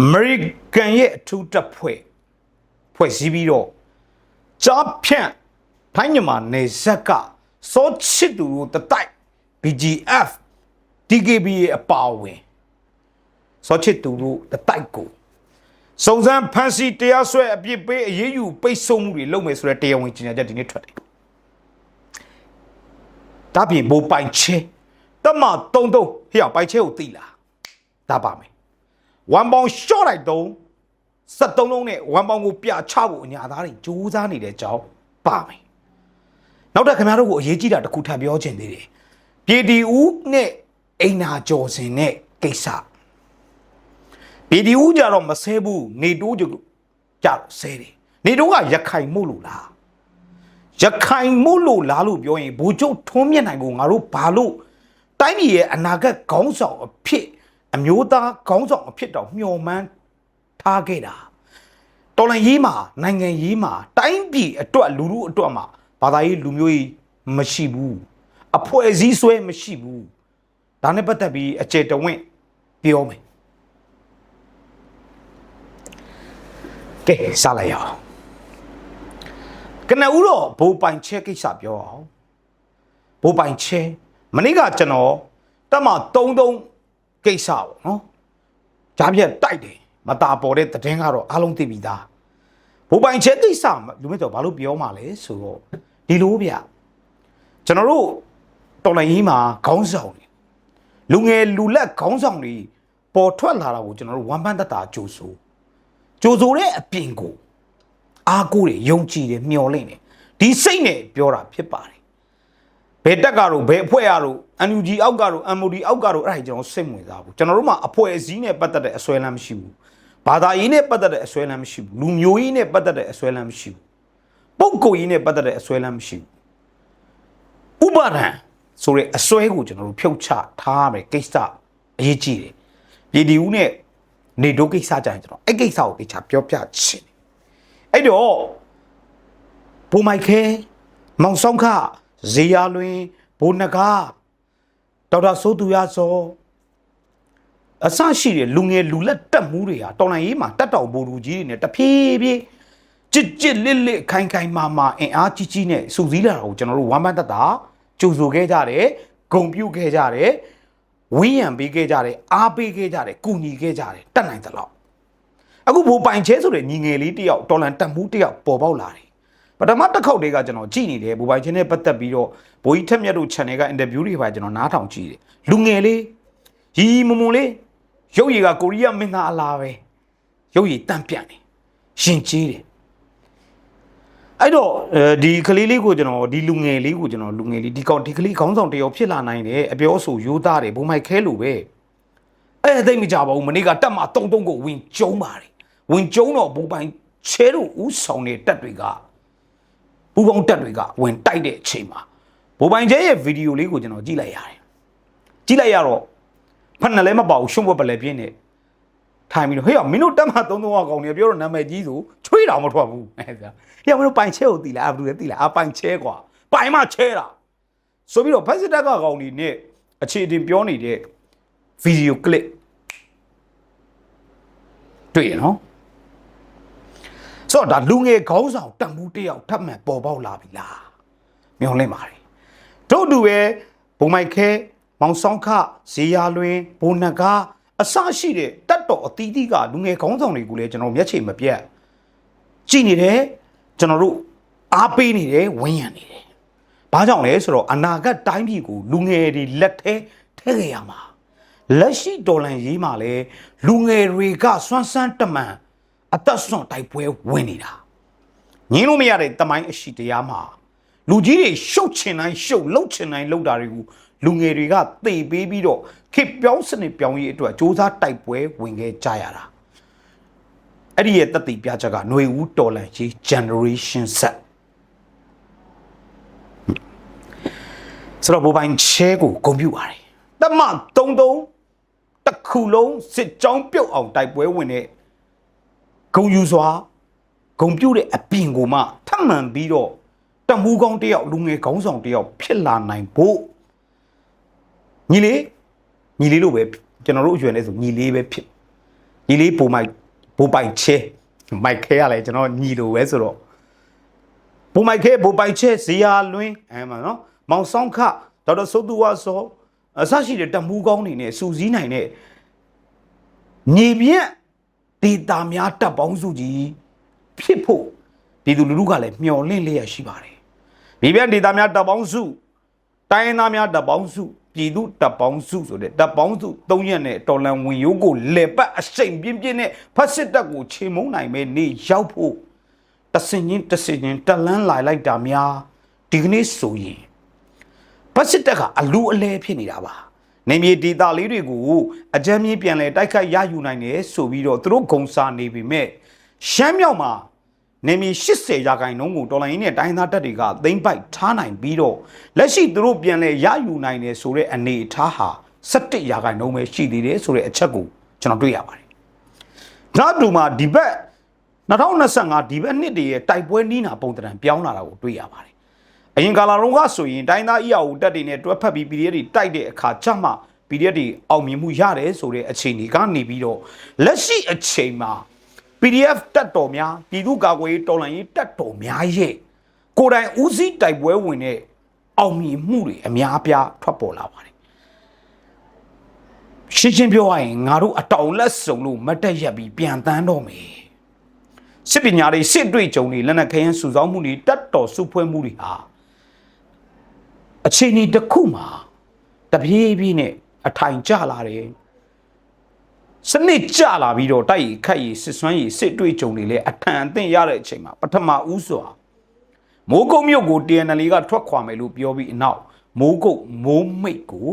အမေရိကန်ရဲ့အထူးတပ်ဖွဲ့ဖွဲ့စည်းပြီးတော့ကြားဖြန့်ထိုင်းမြန်မာနယ်စပ်ကစောချစ်သူတို့တတိုက် BGF DKB ရဲ့အပါအဝင်စောချစ်သူတို့တတိုက်ကိုစုံစမ်းဖန်ဆီးတရားစွဲအပြစ်ပေးအရေးယူပိတ်ဆို့မှုတွေလုပ်မယ်ဆိုတဲ့တရားဝင်ကြေညာချက်ဒီနေ့ထွက်တယ်။ဒါပြင်ဘိုးပိုင်ချဲတမတုံတုံဟေ့အောင်ပိုင်ချဲကိုသိလား။ဒါပါမယ်။ ဝမ်ပေါင်ရှော့လိုက်တော့73လုံးနဲ့ဝမ်ပေါင်ကိုပြချဖို့အညာသားတွေကြိုးစားနေတဲ့အကြောင်းပါမယ်။နောက်ထပ်ခင်ဗျားတို့ကိုအရေးကြီးတာတစ်ခုထပ်ပြောချင်သေးတယ်။ပြည်တီဦးနဲ့အိမ်နာကျော်စင်နဲ့ကိစ္စ။ဗီဒီယိုကြတော့မဆဲဘူးနေတိုးကြကြတော့ဆဲတယ်နေတိုးကရခိုင်မို့လို့လားရခိုင်မို့လို့လားလို့ပြောရင်ဘူကျုပ်ထွန်းမြတ်နိုင်ကိုငါတို့ဘာလို့တိုင်းပြည်ရဲ့အနာဂတ်ခေါင်းဆောင်အဖြစ် အမျိုးသားခေါင်းဆောင်အဖြစ်တော့မျှော်မှန်းထားခဲ့တာတော်လန်ရေးမှာနိုင်ငံရေးမှာတိုင်းပြည်အတွက်လူလူအတွက်မှာဘာသာရေးလူမျိုးကြီးမရှိဘူးအဖွဲ့အစည်းဆွဲမရှိဘူးဒါနဲ့ပတ်သက်ပြီးအကျေတဝင့်ပြောမယ်ကဲစလိုက်ရအောင်ကနဦးတော့ဘိုးပိုင်ချဲကိစ္စပြောအောင်ဘိုးပိုင်ချဲမနေ့ကကျွန်တော်တက်မ33 ကိစ္စပေါ့နော်ကြားပြက်တိုက်တယ်မตาပေါ်တဲ့သတင်းကတော့အားလုံးသိပြီသားဘိုးပိုင်ချဲကိစ္စလူမဲ့တော့ဘာလို့ပြောမှလဲဆိုတော့ဒီလိုဗျကျွန်တော်တို့တော်လိုင်းကြီးမှာခေါင်းဆောင်တွေလူငယ်လူလက်ခေါင်းဆောင်တွေပေါ်ထွက်လာတာကိုကျွန်တော်တို့ဝမ်ပန်းတတာကြိုးဆိုကြိုဆိုတဲ့အပြင်ကိုအားကိုးတယ်ယုံကြည်တယ်မျှော်လင့်တယ်ဒီစိတ်နဲ့ပြောတာဖြစ်ပါတယ် ဘယ်တက်ကတော့ဘယ်အဖွဲ့ရတော့ NUG အောက်ကတော့ MOD အောက်ကတော့အဲ့ဒါကျွန်တော်စိတ်ဝင်စားဘူးကျွန်တော်တို့မှာအဖွဲ့အစည်းနဲ့ပတ်သက်တဲ့အစွဲလမ်းမရှိဘူးဘာသာရေးနဲ့ပတ်သက်တဲ့အစွဲလမ်းမရှိဘူးလူမျိုးရေးနဲ့ပတ်သက်တဲ့အစွဲလမ်းမရှိဘူးပုဂ္ဂိုလ်ရေးနဲ့ပတ်သက်တဲ့အစွဲလမ်းမရှိဘူးဥပါဒံဆိုတဲ့အစွဲကိုကျွန်တော်တို့ဖြုတ်ချထားရမယ်ကိစ္စအရေးကြီးတယ်ပြည်ဒီဦးနဲ့နေတို့ကိစ္စကြရင်ကျွန်တော်အဲ့ကိစ္စကိုတေချာပြောပြချင်တယ်အဲ့တော့ဘိုမိုက်ခဲမောင်ဆောင်ခ ဇေယျလွင်ဘိုနဂါဒေါက်တာစိုးသူရစောအဆရှိတဲ့လူငယ်လူလက်တက်မှုတွေဟာတော်လိုင်းရေးမှာတက်တော်ဘူလူကြီးတွေနဲ့တဖြည်းဖြည်းကြစ်ကြစ်လစ်လစ်ခိုင်ခိုင်မာမာအင်အားကြီးကြီးနဲ့စူစည်းလာတာကိုကျွန်တော်တို့ဝမ်းပန်းတတ်တာကြိုဆိုခဲ့ကြတယ်ဂုံပြုခဲ့ကြတယ်ဝင်းရံပေးခဲ့ကြတယ်အားပေးခဲ့ကြတယ်ကုညီခဲ့ကြတယ်တတ်နိုင်သလောက်အခုဘိုးပိုင်ချဲဆိုတဲ့ညီငယ်လေးတယောက်တော်လန်တက်မှုတယောက်ပေါ်ပေါက်လာတယ် ပထမတစ်ခေါက်တည်းကကျွန်တော်ကြည့်နေတယ်ဘိုးပိုင်ချဲနဲ့ပတ်သက်ပြီးတော့ဘိုးကြီးထက်မြတ်တို့ channel ကအင်တာဗျူးတွေပါကျွန်တော်နားထောင်ကြည့်တယ်လူငယ်လေးရီရီမုံမုံလေးရုပ်ရည်ကကိုရီးယားမင်းသားအလားပဲရုပ်ရည်တန့်ပြန့်တယ်ရှင်ကြီးတယ်အဲ့တော့အဲဒီကလေးလေးကိုကျွန်တော်ဒီလူငယ်လေးကိုကျွန်တော်လူငယ်လေးဒီကောင်ဒီကလေးခေါင်းဆောင်တယောက်ဖြစ်လာနိုင်တယ်အပြောဆိုရိုးသားတယ်ဘုံမိုက်ခဲလို့ပဲအဲ့ဒါသိပ်မကြပါဘူးမနေ့ကတက်မှာတုံတုံကိုဝင်ကျုံပါတယ်ဝင်ကျုံတော့ဘုံပိုင်ချဲတို့ဥဆောင်တဲ့တက်တွေက ပူပေါင်းတက်တွေကဝင်တိုက်တဲ့အချိန်မှာဘိုးပိုင်ကျဲရဲ့ဗီဒီယိုလေးကိုကျွန်တော်ကြည့်လိုက်ရတယ်ကြည့်လိုက်ရတော့ဖက်နဲ့လည်းမပေါဘူးရှုံ့ဘွက်ပလဲပြင်းနေထိုင်ပြီးတော့ဟေ့မင်းတို့တက်မှာသုံးသုံးကောင်နေပြောတော့နာမည်ကြီးဆိုချွေးတော်မထွက်ဘူးအဲဗျာဟေ့မင်းတို့ပိုင်ချဲကိုတီးလားအဘလူလည်းတီးလားအပိုင်ချဲကွာပိုင်မချဲတာဆိုပြီးတော့ဖက်စစ်တပ်ကကောင်ဒီနဲ့အခြေအတင်ပြောနေတဲ့ဗီဒီယိုကလစ်တွေ့ရနော် ဆိုတော့ဒါလူငယ်ခေါင်းဆောင်တံမှုတစ်ယောက်ထပ်မံပေါ်ပေါက်လာပြီလားမျောလင့်ပါတယ်တို့အတူပဲဘုံမိုက်ခဲမောင်ဆောင်ခဇေယျလွင်ဘိုနဂါအစရှိတဲ့တက်တော်အသီးသီးကလူငယ်ခေါင်းဆောင်တွေကိုလည်းကျွန်တော်မျက်ခြေမပြတ်ကြည့်နေတယ်ကျွန်တော်တို့အားပေးနေတယ်ဝန်းရံနေတယ်ဘာကြောင့်လဲဆိုတော့အနာဂတ်တိုင်းပြည်ကိုလူငယ်တွေလက်ထဲထည့်ခဲ့ရမှာလက်ရှိဒေါ်လန်ရေးမှာလဲလူငယ်တွေကစွမ်းစမ်းတမန် အသက်ဆွန့်တိုက်ပွဲဝင်နေတာငင်းလို့မရတဲ့တမိုင်းအရှိတရားမှာလူကြီးတွေရှုပ်ချင်တိုင်းရှုပ်လှုပ်ချင်တိုင်းလှုပ်တာတွေကိုလူငယ်တွေကသေပေးပြီးတော့ခေတ်ပြောင်းစနစ်ပြောင်းရေးအတွက်စ조사တိုက်ပွဲဝင်ခဲ့ကြရတာအဲ့ဒီရဲ့တက်တည်ပြချက်ကຫນွေဦးတော်လန်ကြီး generation set ဆိုတော့ဘိုးပိုင်ချဲကိုဂုံပြူပါတယ်တမ33တစ်ခုလုံးစစ်ကြောင်းပြုတ်အောင်တိုက်ပွဲဝင်တဲ့ ဂုံယူစွာဂုံပြူတဲ့အပြင်ကိုမှထပ်မံပြီးတော့တမူကောင်းတယောက်လူငယ်ခေါင်းဆောင်တယောက်ဖြစ်လာနိုင်ဖို့ညီလေးညီလေးလို့ပဲကျွန်တော်တို့အရွယ်နဲ့ဆိုညီလေးပဲဖြစ်ညီလေးပုံမိုက်ပုံပိုင်ချဲမိုက်ခဲရလဲကျွန်တော်ညီလိုပဲဆိုတော့ပုံမိုက်ခဲပုံပိုင်ချဲဇေယလွင်းအဲမှာနော်မောင်ဆောင်ခဒေါက်တာစိုးသူဝါစောအဆရှိတဲ့တမူကောင်းနေနဲ့စူစည်းနိုင်တဲ့ညီပြည့် ဒေတာများတပ်ပေါင်းစုကြီးဖြစ်ဖို့ပြည်သူလူထုကလည်းမျှော်လင့်လျက်ရှိပါတယ်ညီပြည့်ဒေတာများတပ်ပေါင်းစုတိုင်းရင်းသားများတပ်ပေါင်းစုပြည်သူတပ်ပေါင်းစုဆိုတဲ့တပ်ပေါင်းစု၃ရက်နဲ့တော်လန်ဝင်ရိုးကိုလေပတ်အစိမ်ပြင်းပြင်းနဲ့ဖတ်စစ်တပ်ကိုချေမုန်းနိုင်မဲ့နေ့ရောက်ဖို့တဆင်ချင်းတဆင်ချင်းတက်လန်းလာလိုက်တာများဒီကနေ့ဆိုရင်ဖတ်စစ်တပ်ကအလူအလဲဖြစ်နေတာပါ နေမြေဒေတာလေးတွေကိုအကြမ်းမြင့်ပြန်လဲတိုက်ခိုက်ရယူနိုင်တယ်ဆိုပြီးတော့သူတို့ဂုံစားနေပြီမဲ့ရှမ်းမြောက်မှာနေမြေ80ရာခိုင်နှုန်းကိုတော်လိုင်းနဲ့တိုင်းသားတပ်တွေကသိမ့်ပိုက်ထားနိုင်ပြီးတော့လက်ရှိသူတို့ပြန်လဲရယူနိုင်တယ်ဆိုတဲ့အနေအထားဟာ17ရာခိုင်နှုန်းပဲရှိသေးတယ်ဆိုတဲ့အချက်ကိုကျွန်တော်တွေ့ရပါတယ်။နောက်တူမှာဒီဘက်2025ဒီဘက်နှစ်တည်းရဲ့တိုက်ပွဲနီးနာပုံသဏ္ဍာန်ပြောင်းလာတာကိုတွေ့ရပါတယ်။ အရင်ကာလတုန်းကဆိုရင်တိုင်းသား EAO တပ်တွေနဲ့တွဲဖက်ပြီး PDF တွေတိုက်တဲ့အခါကျမှ PDF တွေအောင်မြင်မှုရတယ်ဆိုတဲ့အခြေအနေကနေပြီးတော့လက်ရှိအချိန်မှာ PDF တက်တော်များပြည်သူ့ကာကွယ်ရေးတော်လှန်ရေးတက်တော်များရဲ့ကိုယ်တိုင်ဦးစီးတိုက်ပွဲဝင်တဲ့အောင်မြင်မှုတွေအများအပြားထွက်ပေါ်လာပါတယ်ရှင်းရှင်းပြောရရင်ငါတို့အတောင်လက်စုံလို့မတက်ရက်ပြီးပြန်တန်းတော့မယ်စစ်ပညာတွေစစ်တွေ့ကြုံတွေလက်နက်ခဲယမ်းစုဆောင်းမှုတွေတက်တော်စုဖွဲ့မှုတွေဟာ အခြေအနေတစ်ခုမှာတပြေးပြေးနဲ့အထိုင်ကျလာတယ်စနစ်ကျလာပြီးတော့တိုက်ရိုက်ခတ်ရီစစ်စွမ်းရီစစ်တွေ့ကြုံတွေလည်းအထံအသင့်ရတဲ့အချိန်မှာပထမဦးစွာမိုးကုတ်မြို့ကို TNL ကထွက်ခွာမယ်လို့ပြောပြီးအနောက်မိုးကုတ်မိုးမိတ်ကို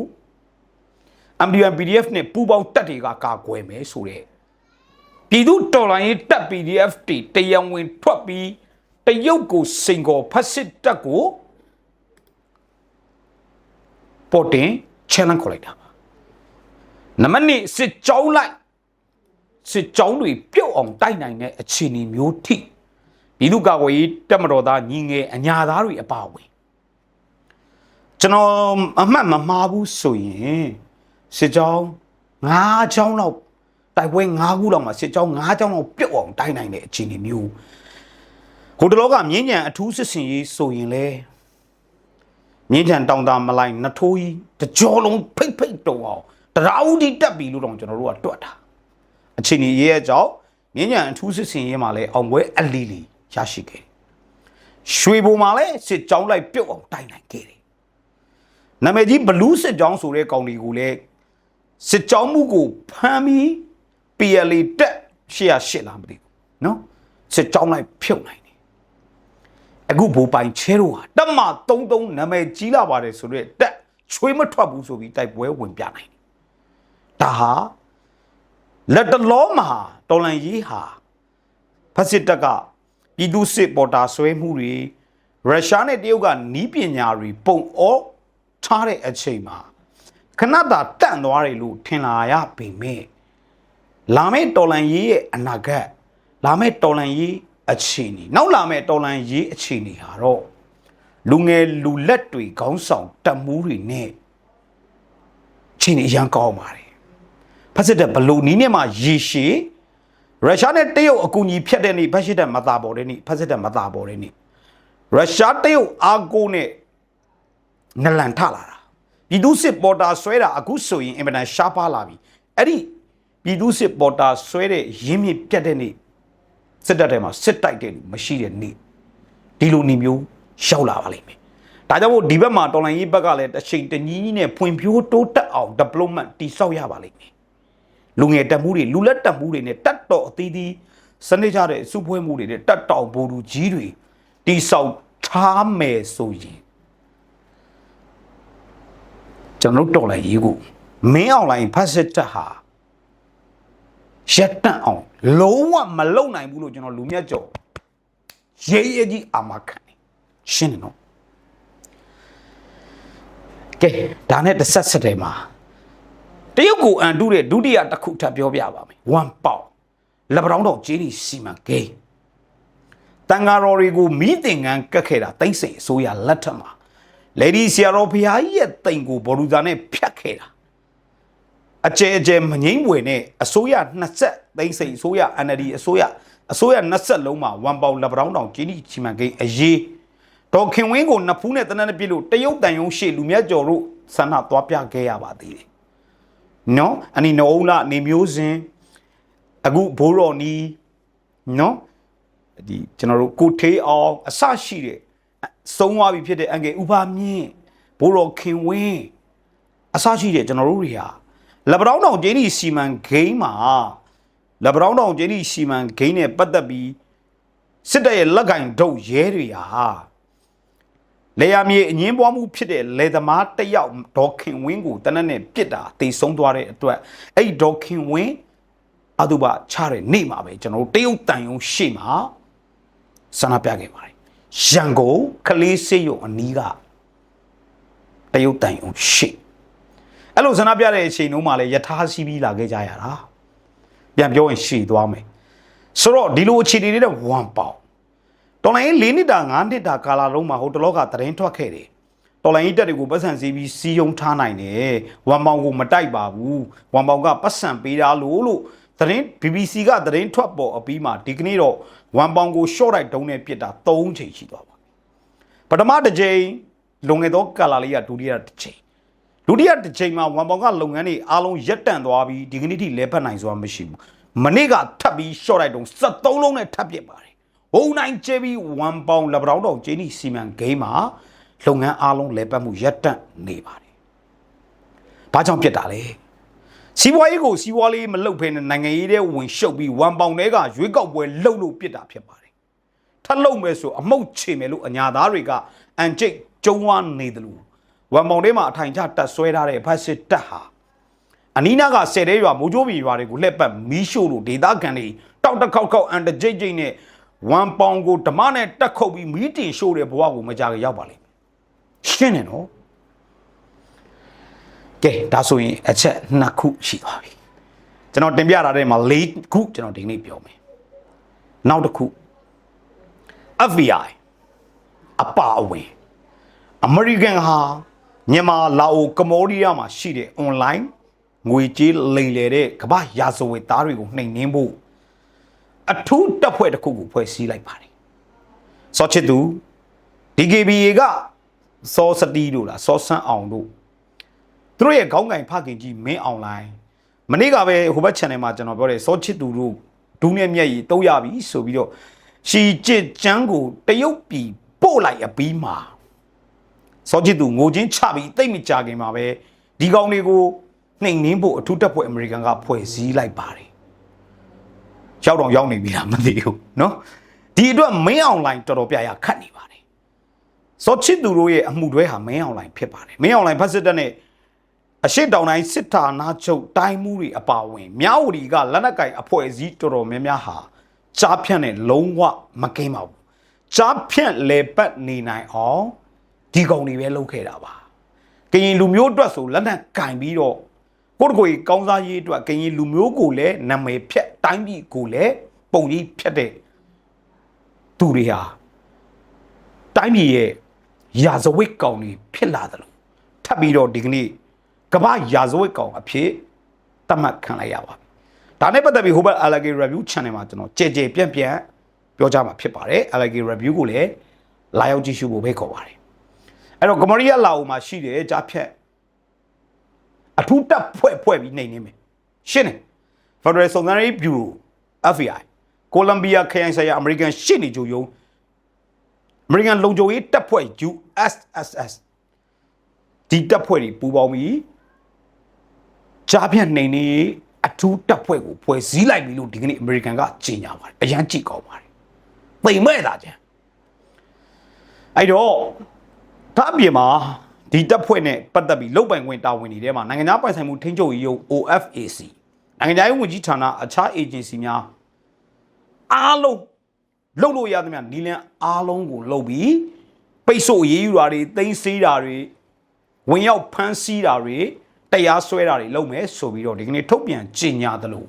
MDN PDF နဲ့ပူးပေါင်းတပ်တွေကကာကွယ်မယ်ဆိုတဲ့ပြည်သူတော်လှန်ရေးတပ် PDF တွေတရားဝင်ထွက်ပြီးတရုတ်ကိုစင်ကောဖက်စစ်တပ်ကို ပေါ်တင် challenge ခေါ်လိုက်တာပါနံပါတ်1စစ်ကြောင်းလိုက်စစ်ကြောင်းတွေပြုတ်အောင်တိုက်နိုင်တဲ့အခြေအနေမျိုးထိပြည်သူ့ကာကွယ်ရေးတပ်မတော်သားညီငယ်အညာသားတွေအပါအဝင်ကျွန်တော်အမှတ်မမှားဘူးဆိုရင်စစ်ကြောင်း၅ချောင်းလောက်တိုက်ပွဲ၅ခုလောက်မှာစစ်ကြောင်း၅ချောင်းလောက်ပြုတ်အောင်တိုက်နိုင်တဲ့အခြေအနေမျိုးဟိုတလောကမြင်းကြံအထူးစစ်စင်ရေးဆိုရင်လေ မြင်းကြံတောင်တာမလိုက်နထိုးကြီးတကြောလုံးဖိတ်ဖိတ်တုံအောင်တရားဦးတီတက်ပြီလို့တော့ကျွန်တော်တို့ကတွက်တာအချိန်ကြီးရဲ့အကြောင်းမြင်းကြံအထူးစစ်စင်ရေးမှာလဲအောင်ပွဲအလီလီရရှိခဲ့တယ်ရွှေဘုံမှာလဲစစ်ကြောင်းလိုက်ပြုတ်အောင်တိုက်နိုင်ခဲ့တယ်နာမည်ကြီးဘလူးစစ်ကြောင်းဆိုတဲ့ကောင်တွေကိုလည်းစစ်ကြောင်းမှုကိုဖမ်းပြီး PLA တက်108လားမသိဘူးเนาะစစ်ကြောင်းလိုက်ဖြုတ်နိုင်တယ် အခုဘူပိုင်ချဲတို့ဟာတမ33နာမည်ကြီးလာပါတယ်ဆိုတော့တက်ချွေးမထွက်ဘူးဆိုပြီးတိုက်ပွဲဝင်ပြနိုင်တယ်ဒါဟာလက်တလောမှာတော်လန်ရေးဟာဖက်စစ်တပ်ကပြည်သူစစ်ပေါ်တာဆွဲမှုတွေရုရှားနဲ့တရုတ်ကနီးပညာတွေပုံအောထားတဲ့အချိန်မှာခဏတာတန့်သွားတယ်လို့ထင်လာရပေမဲ့လာမယ့်တော်လန်ရေးရဲ့အနာဂတ်လာမယ့်တော်လန်ရေး အခြေအနေနောက်လာမယ့်တော်လန်ရေးအခြေအနေဟာတော့လူငယ်လူလက်တွေခေါင်းဆောင်တက်မှုတွေနဲ့ချိန်နေအရန်ကောင်းပါတယ်ဖက်စစ်တပ်ဘလူနီးနဲ့မှရေရှည်ရုရှားနဲ့တရုတ်အကူအညီဖြတ်တဲ့နေ့ဖက်စစ်တပ်မသာပေါ်တဲ့နေ့ဖက်စစ်တပ်မသာပေါ်တဲ့နေ့ရုရှားတရုတ်အာကိုနဲ့နလန်ထလာတာပြည်သူစစ်ပေါ်တာဆွဲတာအခုဆိုရင်အင်မတန်ရှားပါလာပြီအဲ့ဒီပြည်သူစစ်ပေါ်တာဆွဲတဲ့ရင်းမြစ်ပြတ်တဲ့နေ့ စစ်တပ်ထဲမှာစစ်တိုက်တဲ့လူမရှိတဲ့နေ့ဒီလိုနေမျိုးရောက်လာပါလိမ့်မယ်ဒါကြောင့်မို့ဒီဘက်မှာတော်လိုင်းရေးဘက်ကလည်းတစ်ချိန်တညီးနဲ့ဖွံ့ဖြိုးတိုးတက်အောင် development တိဆောက်ရပါလိမ့်မယ်လူငယ်တက်မှုတွေလူလက်တက်မှုတွေနဲ့တက်တော်အသီးသီးစနစ်ကြတဲ့စုဖွဲ့မှုတွေနဲ့တက်တောင်ဘူလူကြီးတွေတိဆောက်ထားမယ်ဆိုရင်ကျွန်တော်တော်လိုက်ရေးကိုမင်းအောင်လိုင်းဖတ်စစ်တက်ဟာ ရက်တန့်အောင်လုံးဝမလုံနိုင်ဘူးလို့ကျွန်တော်လူမြတ်ကြော်ရေးရေးကြီးအာမခံတယ်ရှင်းတယ်နော်ကဲဒါနဲ့တစ်ဆက်ဆက်တယ်မှာတရုတ်ကိုအန်တုတဲ့ဒုတိယတစ်ခုထပ်ပြောပြပါမယ်ဝမ်ပေါက်လက်ပတောင်းတော်ဂျင်းဒီစီမံကိန်းတန်ဃာတော်တွေကိုမိသင်္ကန်းကတ်ခဲ့တာတိမ့်စိန်အစိုးရလက်ထက်မှာလေဒီဆရာတော်ဖျားကြီးရဲ့တိမ်ကိုဘော်လူသားနဲ့ဖြတ်ခဲ့တာ အကျဲအကျဲမငိမ့်ွယ်နဲ့အစိုးရနှစ်ဆက်သိန်းစိန်အစိုးရ NLD အစိုးရအစိုးရနှစ်ဆက်လုံးမှာဝန်ပေါင်လက်ပတောင်းတောင်ကြီးကြီးချီမန်ကိန်းအရေးဒေါ်ခင်ဝင်းကိုနှစ်ဖူးနဲ့တနက်နဲ့ပြစ်လို့တရုတ်တန်ယုံရှေ့လူမြတ်ကျော်တို့ဆန္ဒသွားပြခဲ့ရပါသေးတယ်နော်အနီနော်ဦးလာနေမျိုးစဉ်အခုဘိုးတော်နီနော်ဒီကျွန်တော်တို့ကိုထေးအောင်အဆရှိတဲ့ဆုံးသွားပြီဖြစ်တဲ့အန်ကယ်ဥပါမြင့်ဘိုးတော်ခင်ဝင်းအဆရှိတဲ့ကျွန်တော်တို့တွေဟာ လက်ပတောင်းတောင်ကျင်းဒီစီမံဂိမ်းမှာလက်ပတောင်းတောင်ကျင်းဒီစီမံဂိမ်းနဲ့ပတ်သက်ပြီးစစ်တပ်ရဲ့လက်ကင်ဒုတ်ရဲတွေဟာလေယာမြေအငင်းပွားမှုဖြစ်တဲ့လေသမားတစ်ယောက်ဒေါ်ခင်ဝင်းကိုတနက်နဲ့ပြစ်တာတေဆုံးသွားတဲ့အတွက်အဲ့ဒီဒေါ်ခင်ဝင်းအတုပချတဲ့နေ့မှာပဲကျွန်တော်တို့တရုတ်တန်ယုံရှေ့မှာဆန္ဒပြခဲ့ပါတယ်ရန်ကုန်ကလေးစေးရုံအနီးကတရုတ်တန်ယုံရှေ့ အဲ့လိုဆန္ဒပြတဲ့အချိန်တုန်းမှာလည်းယထာစီးပြီးလာခဲ့ကြရတာပြန်ပြောရင်ရှေ့သွားမယ်ဆိုတော့ဒီလိုအခြေအနေတွေနဲ့ဝမ်ပေါင်တော်လိုင်း၄နှစ်တာ၅နှစ်တာကာလာလုံးမှာဟိုတလောကသတင်းထွက်ခဲ့တယ်တော်လိုင်းတက်တွေကိုပတ်စံစီးပြီးစီယုံထားနိုင်တယ်ဝမ်ပေါင်ကိုမတိုက်ပါဘူးဝမ်ပေါင်ကပတ်စံပေးတာလို့လို့သတင်း BBC ကသတင်းထွက်ပေါ်အပြီးမှာဒီကနေ့တော့ဝမ်ပေါင်ကို short လိုက်တုံးနဲ့ပြစ်တာ၃ချိန်ရှိသွားပါပြီပထမတစ်ချိန်လုံငယ်သောကာလာလေးကဒုတိယတစ်ချိန် ဒုတိယတစ်ချိန်မှာဝမ်ပေါင်ကလုပ်ငန်းတွေအားလုံးရပ်တန့်သွားပြီးဒီကနေ့ထိလဲပတ်နိုင်စွာမရှိဘူးမနေ့ကထပ်ပြီး short လိုက်တုံး73လုံးနဲ့ထပ်ပြစ်ပါတယ်ဘုံနိုင်ကျဲပြီးဝမ်ပေါင်လက်ပတောင်းတော်ကျင်းဒီစီမံဂိမ်းမှာလုပ်ငန်းအားလုံးလဲပတ်မှုရပ်တန့်နေပါတယ်ဘာကြောင့်ပြစ်တာလဲစီးပွားရေးကိုစီးပွားရေးမလုပ်ဖ ೇನೆ နိုင်ငံရေးတဲ့ဝင်ရှုပ်ပြီးဝမ်ပေါင်တွေကရွေးကောက်ပွဲလှုပ်လို့ပြစ်တာဖြစ်ပါတယ်ထပ်လုံမယ်ဆိုအမှုတ်ချေမယ်လို့အညာသားတွေကအန်ကျိတ်ကျုံဝါနေတယ်လို့ ဝမ်ပေါင်ထဲမှာအထိုင်ချတက်ဆွဲထားတဲ့ဖက်စစ်တပ်ဟာအနီးနားကဆယ်တဲရွာမိုးကြိုးပြည်ရွာတွေကိုလှက်ပတ်မီးရှို့လို့ဒေသခံတွေတောက်တစ်ခေါက်ခေါက်အန်တကြိတ်ကြိတ်နဲ့ဝမ်ပေါင်ကိုဓမ္မနဲ့တက်ခုတ်ပြီးမီးတင်ရှို့တဲ့ဘဝကိုမကြခင်ရောက်ပါလိမ့်မယ်ရှင်းတယ်နော်ကဲဒါဆိုရင်အချက်နှစ်ခုရှိသွားပြီကျွန်တော်တင်ပြထားတဲ့မှာ၄ခုကျွန်တော်ဒီနေ့ပြောမယ်နောက်တစ်ခု FBI အပါအဝင်အမေရိကန်ဟာ မြန်မာလာအိုကမ္ဘောဒီးယားမှာရှိတဲ့ online ငွေကြေးလိမ်လည်တဲ့ကမ္ဘာရာဇဝတ်သားတွေကိုနှိမ်နင်းဖို့အထူးတပ်ဖွဲ့တစ်ခုကိုဖွဲ့စည်းလိုက်ပါတယ်စောချစ်သူ DKBA ကစောစတီတို့လားစောဆန်းအောင်တို့သူတို့ရဲ့ခေါင်းကင်ဖခင်ကြီးမင်းအောင်လိုင်းမနေ့ကပဲဟိုဘက် channel မှာကျွန်တော်ပြောတယ်စောချစ်သူတို့ဒူးနဲ့မျက်ရည်တုံးရပြီဆိုပြီးတော့ရှီကျစ်ကျန်းကိုတရုတ်ပြည်ပို့လိုက်အပြီးမှာ စောချစ်သူငိုချင်းချပြီးတိတ်မကြခင်မှာပဲဒီကောင်တွေကိုနှိမ်နင်းဖို့အထူးတပ်ဖွဲ့အမေရိကန်ကဖွဲ့စည်းလိုက်ပါတယ်ရောက်တော့ရောက်နေပြီလားမသိဘူးเนาะဒီအတွက်မင်းအောင်လိုင်းတော်တော်ပြရခတ်နေပါတယ်စောချစ်သူတို့ရဲ့အမှုတွဲဟာမင်းအောင်လိုင်းဖြစ်ပါတယ်မင်းအောင်လိုင်းဖက်စစ်တပ်နဲ့အရှိတောင်တိုင်းစစ်ဌာနချုပ်တိုင်းမှုတွေအပါအဝင်မြောက်ဝတီကလက်နက်ကင်အဖွဲ့အစည်းတော်တော်များများဟာကြားဖြန့်နဲ့လုံးဝမကင်းပါဘူးကြားဖြန့်လေပတ်နေနိုင်အောင် ဒီကောင်တွေပဲလုပ်ခဲ့တာပါကရင်လူမျိုးအတွက်ဆိုလက်နက်ကင်ပြီးတော့ကိုတကိုကြီးကောင်းစားရေးအတွက်ကရင်လူမျိုးကိုလည်းနာမည်ဖြတ်တိုင်းပြည်ကိုလည်းပုံကြီးဖြတ်တဲ့သူတွေဟာတိုင်းပြည်ရဲ့ရာဇဝတ်ကောင်တွေဖြစ်လာတယ်လို့ထပ်ပြီးတော့ဒီကနေ့ကမ္ဘာရာဇဝတ်ကောင်အဖြစ်တတ်မှတ်ခံလိုက်ရပါပြီ။ဒါနဲ့ပတ်သက်ပြီးဟိုဘက် Allegay Review Channel မှာကျွန်တော်ကြဲကြဲပြန့်ပြန့်ပြောကြမှာဖြစ်ပါတယ်။ Allegay Review ကိုလည်းလာရောက်ကြည့်ရှုဖို့ပဲခေါ်ပါတယ်။ အဲ့တော့ကမရီးယားလာအိုမှာရှိတယ်ကြားဖြတ်အထူးတပ်ဖွဲ့ဖွဲ့ပြီးနှိမ်နေမယ်ရှင်းတယ် Federal Security Bureau FBI ကိုလံဘီယာခရိုင်ဆိုင်ရာအမေရိကန်ရှစ်နေကြုံယုံအမေရိကန်လုံခြုံရေးတပ်ဖွဲ့ USSS ဒီတပ်ဖွဲ့တွေပူးပေါင်းပြီးကြားဖြတ်နှိမ်နေအထူးတပ်ဖွဲ့ကိုဖွဲ့စည်းလိုက်ပြီလို့ဒီကနေ့အမေရိကန်ကကြေညာပါတယ်အရန်ကြည့်ကောင်းပါတယ်သိမ်မဲ့တာကြံအဲ့တော့ ဒါအပြင်မှာဒီတပ်ဖွဲ့နဲ့ပတ်သက်ပြီးလုတ်ပိုင်ခွင့်တာဝန်တွေထဲမှာနိုင်ငံသားပိုင်ဆိုင်မှုထိန်းချုပ်ရေးရုံး OFAC နိုင်ငံသားရေးဝန်ကြီးဌာနအခြား agency များအားလုံးလှုပ်လို့ရသမျှနီလန်အားလုံးကိုလှုပ်ပြီးပိတ်ဆို့ရေးယူတာတွေသိမ်းဆည်းတာတွေဝင်ရောက်ဖမ်းဆီးတာတွေတရားစွဲတာတွေလုပ်မယ်ဆိုပြီးတော့ဒီကနေ့ထုတ်ပြန်ကြေညာသလို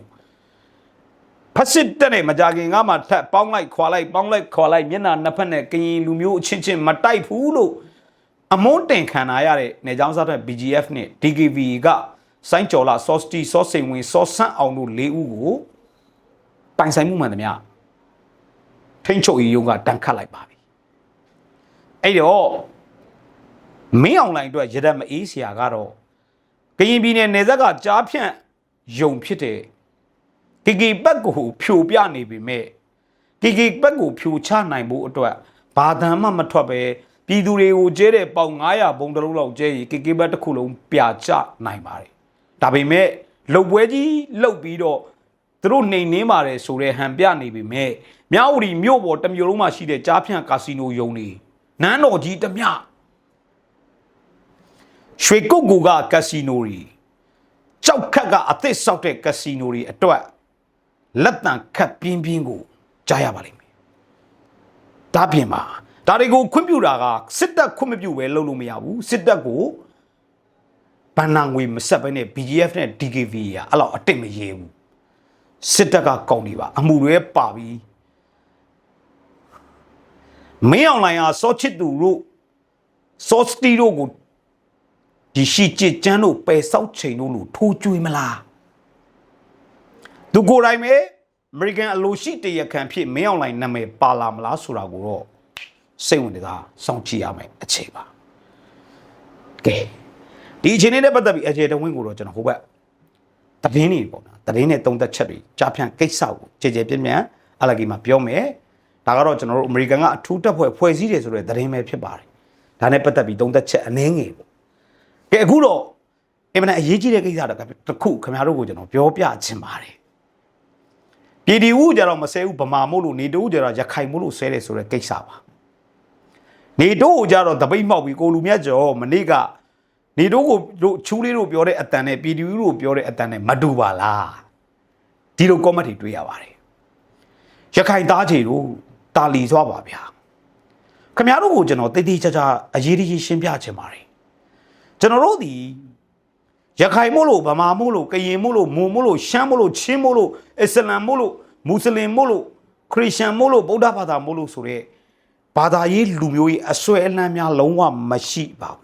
ဖက်စစ်တက်နဲ့မကြခင်ကမှထပ်ပေါင်းလိုက်ခွာလိုက်ပေါင်းလိုက်ခွာလိုက်မျက်နှာနှစ်ဖက်နဲ့ကရင်လူမျိုးအချင်းချင်းမတိုက်ဘူးလို့ အမုန်းတင်ခံရတဲ့နေကြောင်းစားတဲ့ BGF နဲ့ DKV ကစိုင်းကျော်လာစောစတီစောစိန်ဝင်စောဆန့်အောင်တို့၄ဦးကိုပိုင်ဆိုင်မှုမှန်သမျှထိန်းချုပ်ရေးရုံးကတန်ခတ်လိုက်ပါပြီအဲ့တော့မင်းအောင်လိုင်းအတွက်ရတဲ့မအေးစရာကတော့ကရင်ပြည်နယ်နယ်စပ်ကကြားဖြန့်ယုံဖြစ်တဲ့ကီကီဘက်ကိုဖြိုပြနေပြီမဲ့ကီကီဘက်ကိုဖြိုချနိုင်ဖို့အတွက်ဘာတန်မှမထွက်ပဲ ပြည်သူတွေကိုကျဲတဲ့ပေါင်900ဘုံတစ်လုံးလောက်ကျဲရင်ကီကီဘက်တစ်ခုလုံးပြချနိုင်ပါတယ်ဒါပေမဲ့လုတ်ပွဲကြီးလုတ်ပြီးတော့သူတို့နှိမ်နှင်းပါတယ်ဆိုတဲ့ဟန်ပြနေပြီမဲ့မြောက်ဦးမြို့ပေါ်တစ်မျိုးလုံးမှာရှိတဲ့ကြားဖြန့်ကာစီနိုယုံတွေနန်းတော်ကြီးတစ်မျှရွှေကုတ်ကူကကာစီနိုတွေကြောက်ခတ်ကအသစ်ဆောက်တဲ့ကာစီနိုတွေအတွက်လက်တံခတ်ပြင်းပြင်းကိုကြားရပါလိမ့်မယ်။ဒါပြင်ပါ ဒါတွေကိုခွင့်ပြုတာကစစ်တပ်ခွင့်မပြုပဲလုပ်လို့မရဘူးစစ်တပ်ကိုဘဏ္ဍာငွေမဆက်ဘဲနဲ့ BGF နဲ့ DKV ရအဲ့လောက်အတစ်မရေးဘူးစစ်တပ်ကကောင်းနေပါအမှုတွေပါပြီးမင်းအောင်လိုင်းဟာစောချစ်သူတို့စောစတီတို့ကိုဒီရှိချစ်ချမ်းတို့ပယ်ဆောက်ချိန်တို့လို့ထိုးကျွေးမလားသူကိုယ်တိုင်ပဲအမေရိကန်အလိုရှိတရခံဖြစ်မင်းအောင်လိုင်းနာမည်ပါလာမလားဆိုတာကိုတော့ စိတ်ဝင်စားစောင့်ကြည့်ရမယ်အခြေပါကဲဒီအချိန်လေးနဲ့ပတ်သက်ပြီးအကျေတဝင်းကိုတော့ကျွန်တော်ဟိုဘက်သတင်းတွေပေါ့နော်သတင်းနဲ့သုံးသက်ချက်တွေကြားဖြန့်ကိစ္စကိုကြည်ကြည်ပြင်းပြင်းအလကီမှာပြောမယ်ဒါကတော့ကျွန်တော်တို့အမေရိကန်ကအထူးတပ်ဖွဲ့ဖွဲ့စည်းတယ်ဆိုတဲ့သတင်းပဲဖြစ်ပါတယ်ဒါနဲ့ပတ်သက်ပြီးသုံးသက်ချက်အနည်းငယ်ပေါ့ကဲအခုတော့အင်မတန်အရေးကြီးတဲ့ကိစ္စတစ်ခုခင်ဗျားတို့ကိုကျွန်တော်ပြောပြချင်ပါတယ်ပြည်ဒီဦးကြတော့မဆဲဘူးဗမာမို့လို့နေတိုးကြတော့ရခိုင်မို့လို့ဆဲတယ်ဆိုတဲ့ကိစ္စပါ နေတိုးကိုကြတော့တပိတ်မှောက်ပြီးကိုလူမြတ်ကျော်မနေ့ကနေတိုးကိုတို့ချူးလေးတို့ပြောတဲ့အတန်နဲ့ပြည်ဒီဦးတို့ပြောတဲ့အတန်နဲ့မတူပါလားဒီလို comment တွေတွေ့ရပါတယ်ရခိုင်သားချေတို့တာလီသွားပါဗျာခင်ဗျားတို့ကိုကျွန်တော်တိတ်တိတ်ချာချာအရေးကြီးရှင်းပြချင်ပါတယ်ကျွန်တော်တို့ဒီရခိုင်မို့လို့ဗမာမို့လို့ကရင်မို့လို့မွန်မို့လို့ရှမ်းမို့လို့ချင်းမို့လို့အစ္စလာမ်မို့လို့မွတ်စလင်မို့လို့ခရစ်ယာန်မို့လို့ဗုဒ္ဓဘာသာမို့လို့ဆိုတဲ့ ဘာသာရေးလူမျိုးရေးအစွဲအလန်းများလုံးဝမရှိပါဘူး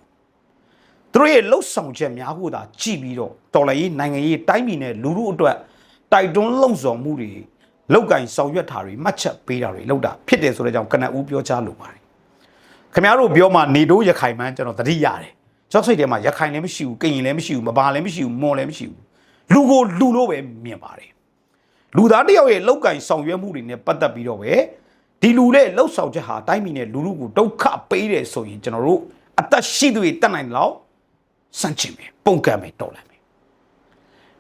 သူတို့ရဲ့လှုပ်ဆောင်ချက်များကိုသာကြည့်ပြီးတော့တော်လှန်ရေးနိုင်ငံရေးတိုင်းပြည်နဲ့လူမှုအတွက်တိုက်တွန်းလှုံ့ဆော်မှုတွေလောက်ကင်ဆောင်ရွက်တာတွေမှတ်ချက်ပေးတာတွေလုပ်တာဖြစ်တယ်ဆိုတဲ့ကြောင့်ကနဦးပြောချလိုပါတယ်ခင်ဗျားတို့ပြောမှနေတိုးရခိုင်မှန်းကျွန်တော်သတိရတယ်ကျောက်စိတ်ထဲမှာရခိုင်လည်းမရှိဘူးကရင်လည်းမရှိဘူးမဘာလည်းမရှိဘူးမွန်လည်းမရှိဘူးလူကိုလူလို့ပဲမြင်ပါတယ်လူသားတစ်ယောက်ရဲ့လောက်ကင်ဆောင်ရွက်မှုတွေနဲ့ပတ်သက်ပြီးတော့ပဲ ဒီလူရဲ့လှုပ်ဆောင်ချက်ဟာတိုင်းပြည်နဲ့လူလူကိုဒုက္ခပေးတယ်ဆိုရင်ကျွန်တော်တို့အသက်ရှိသူတွေတတ်နိုင်လောက်စန့်ချင်မယ်ပုံကံမယ်တော်လိုက်မယ်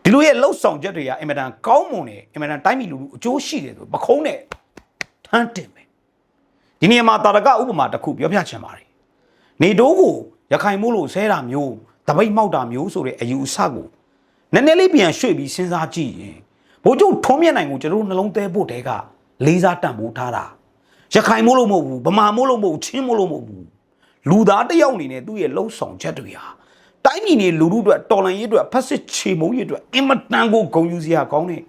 ဒီလိုရဲ့လှုပ်ဆောင်ချက်တွေကအင်မတန်ကောင်းမွန်တယ်အင်မတန်တိုင်းပြည်လူလူအကျိုးရှိတယ်ဆိုပခုံးနဲ့ထမ်းတင်မယ်ဒီနေရာမှာတာရကဥပမာတစ်ခုပြောပြချင်ပါတယ်နေတိုးကိုရခိုင်မို့လို့ဆဲတာမျိုးတပိတ်မောက်တာမျိုးဆိုတဲ့အယူအဆကိုနည်းနည်းလေးပြန်ရွှေ့ပြီးစဉ်းစားကြည့်ရင်ဘိုးချုပ်ထုံးမြင့်နိုင်ကိုကျွန်တော်တို့နှလုံးသေးဖို့တဲကလေးစားတန်ဖိုးထားတာ ရခိုင်မို့လို့မဟုတ်ဘူးဗမာမို့လို့မဟုတ်ချင်းမို့လို့မဟုတ်ဘူးလူသားတစ်ယောက်အနေနဲ့သူ့ရဲ့လှုပ်ဆောင်ချက်တွေဟာတိုင်းပြည်နေလူလူအတွက်တော်လန်ရေးအတွက်ဖက်စစ်ချေမုံရေးအတွက်အင်မတန်ကိုဂုံယူစရာကောင်းတဲ့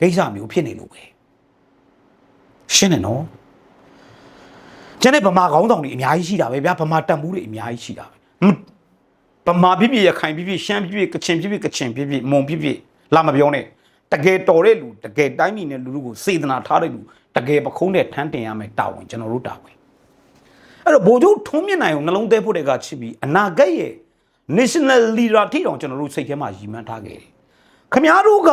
ကိစ္စမျိုးဖြစ်နေလို့ပဲရှင်းနေနော်ကျန်တဲ့ဗမာကောင်းဆောင်တွေအများကြီးရှိတာပဲဗျာဗမာတက်မှုတွေအများကြီးရှိတာပဲဗမာပြည့်ပြည့်ရခိုင်ပြည့်ပြည့်ရှမ်းပြည့်ပြည့်ကချင်ပြည့်ပြည့်ကချင်ပြည့်ပြည့်မွန်ပြည့်ပြည့်လာမပြောနဲ့တကယ်တော်တဲ့လူတကယ်တိုင်းပြည်နဲ့လူလူကိုစေတနာထားတဲ့လူ တကယ်ပခုံးနဲ့ထမ်းတင်ရမယ်တာဝန်ကျွန်တော်တို့တာဝန်အဲ့တော့ဘိုလ်ချုပ်ထုံးမြင့်နိုင်ကိုနှလုံးသေးဖို့တဲ့ကချစ်ပြီးအနာဂတ်ရဲ့ national leader ထိတောင်ကျွန်တော်တို့စိတ်ထဲမှာရည်မှန်းထားခဲ့တယ်ခမားတို့က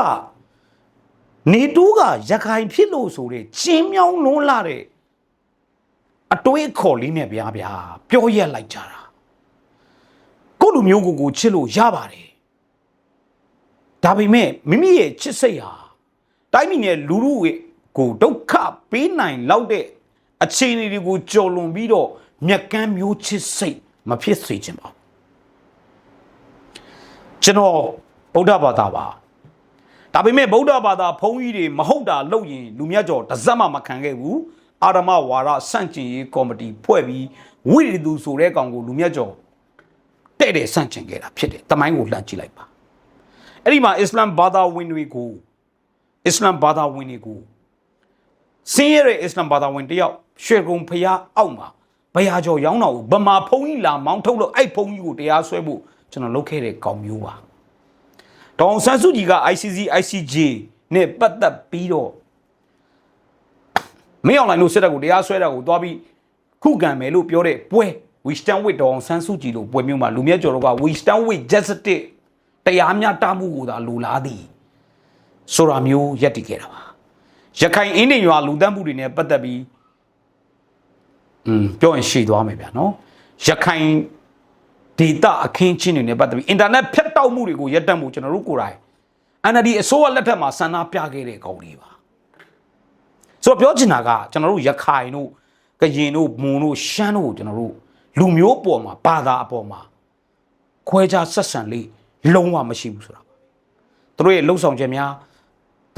နေတူးကရခိုင်ဖြစ်လို့ဆိုတဲ့ချင်းမြောင်းလွန်းလာတဲ့အတွေးအခေါ်လေးနဲ့ဗျာဗျာပြောရက်လိုက်ကြတာကိုယ့်လူမျိုးကိုကိုချစ်လို့ရပါတယ်ဒါပေမဲ့မိမိရဲ့ချစ်စိတ်ဟာတိုင်းပြည်နဲ့လူလူရဲ့ ကိုဒုက္ခပေးနိုင်လောက်တဲ့အခြေအနေတွေကိုကြော်လွန်ပြီးတော့မြက်ကမ်းမျိုးချစ်စိတ်မဖြစ်စေချင်ပါဘူးကျွန်တော်ဗုဒ္ဓဘာသာပါဒါပေမဲ့ဗုဒ္ဓဘာသာဘုန်းကြီးတွေမဟုတ်တာလုပ်ရင်လူမြတ်ကျော်တစ်စက်မှမခံခဲ့ဘူးအာရမဝါရစန့်ကျင်ရေးကော်မတီဖွဲ့ပြီးဝိရသူဆိုတဲ့ကောင်ကိုလူမြတ်ကျော်တဲ့တဲ့စန့်ကျင်ခဲ့တာဖြစ်တယ်တမိုင်းကိုလှမ်းကြည့်လိုက်ပါအဲ့ဒီမှာအစ္စလမ်ဘာသာဝင်တွေကိုအစ္စလမ်ဘာသာဝင်တွေကို စင်းရတဲ့အစ္စလမ်ဘာသာဝင်တယောက်ရွှေကုံဖျားအောက်မှာဘယာကျော်ရောင်းတော်ကိုဗမာဖုံးကြီးလာမောင်းထုတ်လို့အဲ့ဖုံးကြီးကိုတရားစွဲဖို့ကျွန်တော်လုပ်ခဲ့တဲ့ကောင်မျိုးပါဒေါအောင်ဆန်းစုကြည်က ICC ICJ နဲ့ပတ်သက်ပြီးတော့မင်းအောင်လိုင်းတို့စစ်တပ်ကိုတရားစွဲတာကိုသွားပြီးခုခံမယ်လို့ပြောတဲ့ပွဲ we stand with ဒေါအောင်ဆန်းစုကြည်လို့ပွဲမျိုးမှာလူမြတ်ကျော်တို့က we stand with justice တရားမျှတမှုကိုသာလိုလားသည်ဆိုတာမျိုးရက်တည်ခဲ့တာပါ ရခိုင်အင်းနေရွာလူတန်းမှုတွေနဲ့ပတ်သက်ပြီးอืมပြောရင်ရှည်သွားမယ်ဗျာနော်ရခိုင်ဒေတာအခင်းချင်းတွေနဲ့ပတ်သက်ပြီးအင်တာနက်ဖြတ်တောက်မှုတွေကိုရပ်တန့်မှုကျွန်တော်တို့ကိုယ်တိုင် NLD အစိုးရလက်ထက်မှာဆန္ဒပြခဲ့တဲ့ကောင်တွေပါဆိုတော့ပြောချင်တာကကျွန်တော်တို့ရခိုင်တို့ကရင်တို့မွန်တို့ရှမ်းတို့ကိုကျွန်တော်တို့လူမျိုးပေါ်မှာဘာသာအပေါ်မှာခွဲခြားဆက်ဆံလေးလုံးဝမရှိဘူးဆိုတာပါသူတို့ရဲ့လှုပ်ဆောင်ချက်များသူ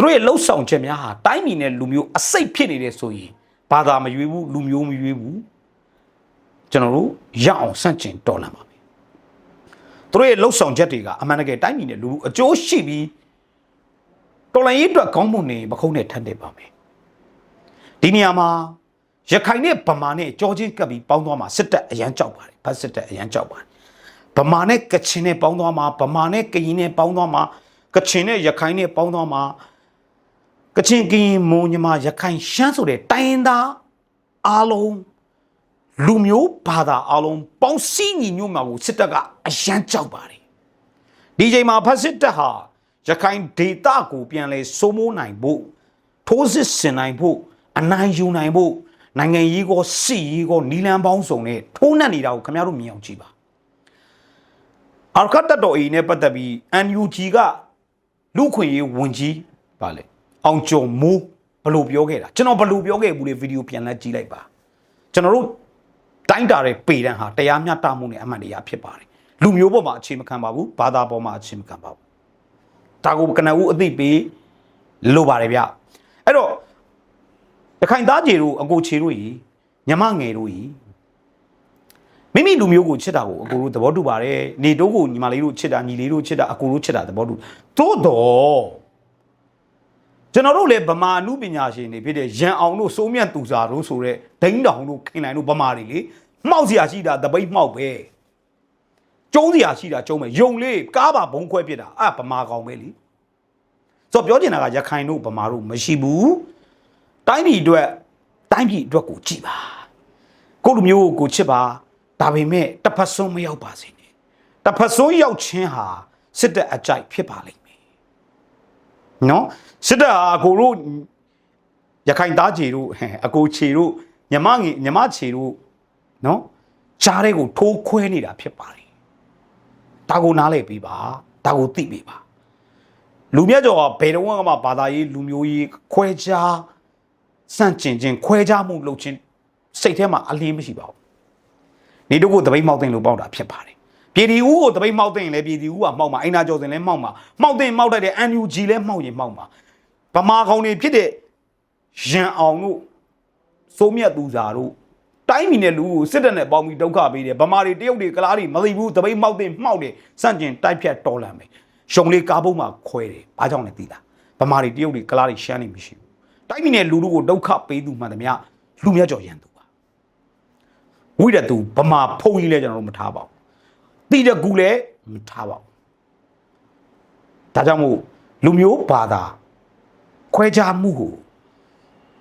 တို့ရဲ့လှုပ်ဆောင်ချက်များဟာတိုင်းပြည်နဲ့လူမျိုးအစိတ်ဖြစ်နေတယ်ဆိုရင်ဘာသာမရွေးဘူးလူမျိုးမရွေးဘူးကျွန်တော်တို့ရအောင်ဆန့်ကျင်တော်လှန်ပါမယ်သူတို့ရဲ့လှုပ်ဆောင်ချက်တွေကအမှန်တကယ်တိုင်းပြည်နဲ့လူလူအကျိုးရှိပြီးတော်လှန်ရေးအတွက်ကောင်းမွန်နေမခုံးနဲ့ထပ်နေပါမယ်ဒီနေရာမှာရခိုင်နဲ့ဗမာနဲ့ကြောချင်းကပ်ပြီးပေါင်းသွားမှာစစ်တပ်အရန်ကြောက်ပါတယ်ဖတ်စစ်တပ်အရန်ကြောက်ပါတယ်ဗမာနဲ့ကချင်နဲ့ပေါင်းသွားမှာဗမာနဲ့ကရင်နဲ့ပေါင်းသွားမှာကချင်နဲ့ရခိုင်နဲ့ပေါင်းသွားမှာ ကချင်ကရင်မွန်ညီမရခိုင်ရှမ်းဆိုတဲ့တိုင်းရင်းသားအားလုံးလူမျိုးဘာသာအားလုံးပေါင်းစည်းညီညွတ်မှာကိုစစ်တပ်ကအရန်ကြောက်ပါတယ်ဒီချိန်မှာဖတ်စစ်တပ်ဟာရခိုင်ဒေသကိုပြန်လဲစိုးမိုးနိုင်ဖို့ထိုးစစ်ဆင်နိုင်ဖို့အနိုင်ယူနိုင်ဖို့နိုင်ငံရေးကောစစ်ရေးကောနီလန်ပေါင်းစုံနဲ့ထိုးနှက်နေတာကိုခင်ဗျားတို့မြင်အောင်ကြည့်ပါအာခတ်တတော်အီနဲ့ပတ်သက်ပြီး NUG ကလူခွင့်ရေးဝန်ကြီးပါလေ အောင်ကျော်မိုးဘလို့ပြောခဲ့တာကျွန်တော်ဘလို့ပြောခဲ့ဘူးလေဗီဒီယိုပြန်လက်ကြည့်လိုက်ပါကျွန်တော်တို့တိုင်းတာတဲ့ပေတန်းဟာတရားမျှတမှုနဲ့အမှန်တရားဖြစ်ပါတယ်လူမျိုးပေါ်မှာအခြေမခံပါဘူးဘာသာပေါ်မှာအခြေမခံပါဘူးဒါကိုကနဦးအသိပေးလိုပါတယ်ဗျအဲ့တော့ရခိုင်သားကြီးတို့အကိုချေတို့ကြီးညမငယ်တို့ကြီးမိမိလူမျိုးကိုချစ်တာကိုအကိုတို့သဘောတူပါတယ်နေတို့ကိုညီမလေးတို့ချစ်တာညီလေးတို့ချစ်တာအကိုတို့ချစ်တာသဘောတူသို့တော့ ကျွန်တော်တို့လည်းဗမာနုပညာရှင်တွေဖြစ်တဲ့ရန်အောင်တို့စိုးမြတ်သူစာတို့ဆိုတဲ့ဒိန်းတောင်တို့ခင်လိုင်တို့ဗမာတွေလေမှောက်စရာရှိတာတပိတ်မှောက်ပဲကျုံးစရာရှိတာကျုံးမယ်ယုံလေးကားပါဘုံခွဲပြစ်တာအဗမာကောင်ပဲလေဆိုတော့ပြောချင်တာကရခိုင်တို့ဗမာတို့မရှိဘူးတိုင်းပြည်အတွက်တိုင်းပြည်အတွက်ကိုကြည်ပါကိုလူမျိုးကိုချစ်ပါဒါပေမဲ့တဖက်ဆုံးမရောက်ပါစေနဲ့တဖက်ဆုံးရောက်ခြင်းဟာစစ်တပ်အကြိုက်ဖြစ်ပါလိမ့် နော်စစ်တပ်ဟာကိုတို့ရခိုင်သားခြေတို့ဟဲ့အကိုခြေတို့ညမငယ်ညမခြေတို့နော်ကြားတဲ့ကိုထိုးခွဲနေတာဖြစ်ပါတယ်ဒါကိုနားလည်ပေးပါဒါကိုသိပေးပါလူမြတ်ကျော်ကဘယ်တော့မှဘာသာရေးလူမျိုးရေးခွဲခြားစန့်ကျင်ခြင်းခွဲခြားမှုလုပ်ခြင်းစိတ်ထဲမှာအလင်းမရှိပါဘူးနေတို့ကိုတပိတ်မောက်တင်လို့ပေါက်တာဖြစ်ပါတယ် ပြည်ဒီဦးကိုတပိတ်မောက်တင်ရင်လည်းပြည်ဒီဦးကမောက်မှာအိမ်နာကျော်စင်လည်းမောက်မှာမောက်တင်မောက်တတ်တဲ့ NUG လည်းမောက်ရင်မောက်မှာဗမာကောင်တွေဖြစ်တဲ့ရန်အောင်တို့စိုးမြတ်သူစာတို့တိုင်းပြည်နဲ့လူကိုစစ်တပ်နဲ့ပေါင်းပြီးဒုက္ခပေးတယ်ဗမာတွေတရုတ်တွေကလားတွေမသိဘူးတပိတ်မောက်တင်မှောက်တယ်စန့်ကျင်တိုက်ဖြတ်တော်လန်မယ်ရှုံလေးကားပုံးမှာခွဲတယ်ဘာကြောင့်လဲသိလားဗမာတွေတရုတ်တွေကလားတွေရှမ်းနေမရှိဘူးတိုင်းပြည်နဲ့လူတို့ကိုဒုက္ခပေးသူမှန်သမျှလူမြတ်ကြော်ရန်သူပါဝိရသူဗမာဖုံကြီးလဲကျွန်တော်တို့မထားပါဘူး တိတကူလည်းမထားပါဘူးဒါကြောင့်မို့လူမျိုးဘာသာခွဲခြားမှုကို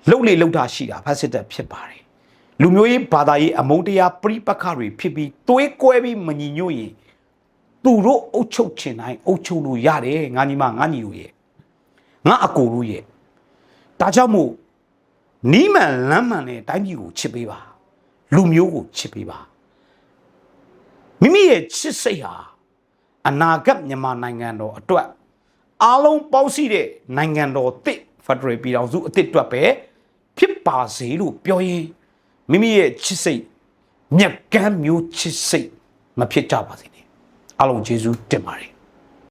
လှုပ်လေလှုပ်တာရှိတာဖတ်စစ်တပ်ဖြစ်ပါတယ်လူမျိုးရေးဘာသာရေးအမုန်းတရားပြိပခတွေဖြစ်ပြီးသွေးကွဲပြီးမညီညွတ်ရင်သူတို့အုပ်ချုပ်ချင်တိုင်းအုပ်ချုပ်လို့ရတယ်ငါညီမငါညီတို့ရဲ့ငါအကိုတို့ရဲ့ဒါကြောင့်မို့နီးမှန်လမ်းမှန်နဲ့တိုင်းပြည်ကိုချစ်ပေးပါလူမျိုးကိုချစ်ပေးပါ မိမိရဲ့ချစ်စိတ်ဟာအနာဂတ်မြန်မာနိုင်ငံတော်အတွက်အားလုံးပေါင်းစည်းတဲ့နိုင်ငံတော်တစ်ဖက်ဒရယ်ပြည်ထောင်စုအစ်စ်အတွက်ပဲဖြစ်ပါစေလို့ပြောရင်မိမိရဲ့ချစ်စိတ်မြက်ကမ်းမျိုးချစ်စိတ်မဖြစ်ကြပါစေနဲ့အားလုံးကျေးဇူးတင်ပါတယ်